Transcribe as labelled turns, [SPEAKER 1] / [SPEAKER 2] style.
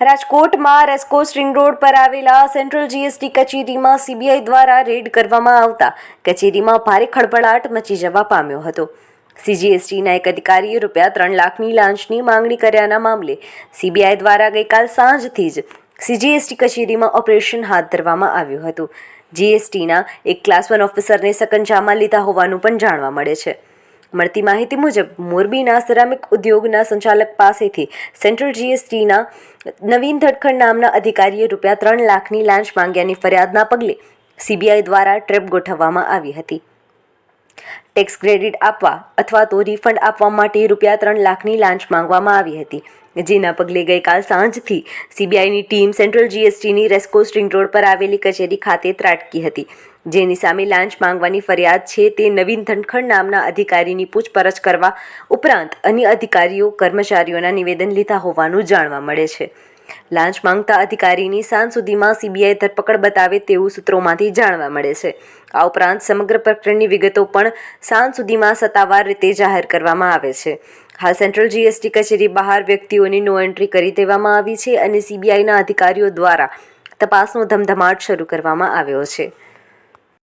[SPEAKER 1] રાજકોટમાં રેસ્કો ring road પર આવેલા સેન્ટ્રલ જીએસટી કચેરીમાં સીબીઆઈ દ્વારા રેડ કરવામાં આવતા. કચેરીમાં ભારે ખળભળાટ મચી જવા પામ્યો હતો. સીજીએસટીના એક અધિકારીએ રૂપિયા ત્રણ લાખની લાંચની માંગણી કર્યાના મામલે સીબીઆઈ દ્વારા ગઈકાલ સાંજથી જ સીજીએસટી કચેરીમાં ઓપરેશન હાથ ધરવામાં આવ્યું હતું. જીએસટીના એક ક્લાસ વન ઓફિસરને સકંજામાં લીધા હોવાનું પણ જાણવા મળે છે. મળતી માહિતી મુજબ, મોરબીના સિરામિક ઉદ્યોગના સંચાલક પાસેથી સેન્ટ્રલ જીએસટીના નવીન ધડખડ નામના અધિકારીએ રૂપિયા ત્રણ લાખની લાંચ માંગ્યાની ફરિયાદના પગલે સીબીઆઈ દ્વારા ટ્રેપ ગોઠવવામાં આવી હતી. ટેક્સ ક્રેડિટ આપવા અથવા તો રિફંડ આપવા માટે રૂપિયા ત્રણ લાખની લાંચ માંગવામાં આવી હતી. જેના પગલે ગઈકાલ સાંજથી સીબીઆઈની ટીમ સેન્ટ્રલ જીએસટીની રેસ્કો સ્ટ્રિંગ રોડ પર આવેલી કચેરી ખાતે ત્રાટકી હતી. જેની સામે લાંચ માંગવાની ફરિયાદ છે તે નવીન ધનખડ નામના અધિકારીની પૂછપરછ કરવા ઉપરાંત અન્ય અધિકારીઓ, કર્મચારીઓના નિવેદન લીધા હોવાનું જાણવા મળે છે. લાંચ માંગતા અધિકારીની સાંજ સુધીમાં સીબીઆઈ ધરપકડ બતાવે તેવું સૂત્રોમાંથી જાણવા મળે છે. આ ઉપરાંત સમગ્ર પ્રકરણની વિગતો પણ સાંજ સુધીમાં સત્તાવાર રીતે જાહેર કરવામાં આવે છે. હાલ સેન્ટ્રલ જીએસટી કચેરી બહાર વ્યક્તિઓની નો એન્ટ્રી કરી દેવામાં આવી છે અને સીબીઆઈના અધિકારીઓ દ્વારા તપાસનો ધમધમાટ શરૂ કરવામાં આવ્યો છે.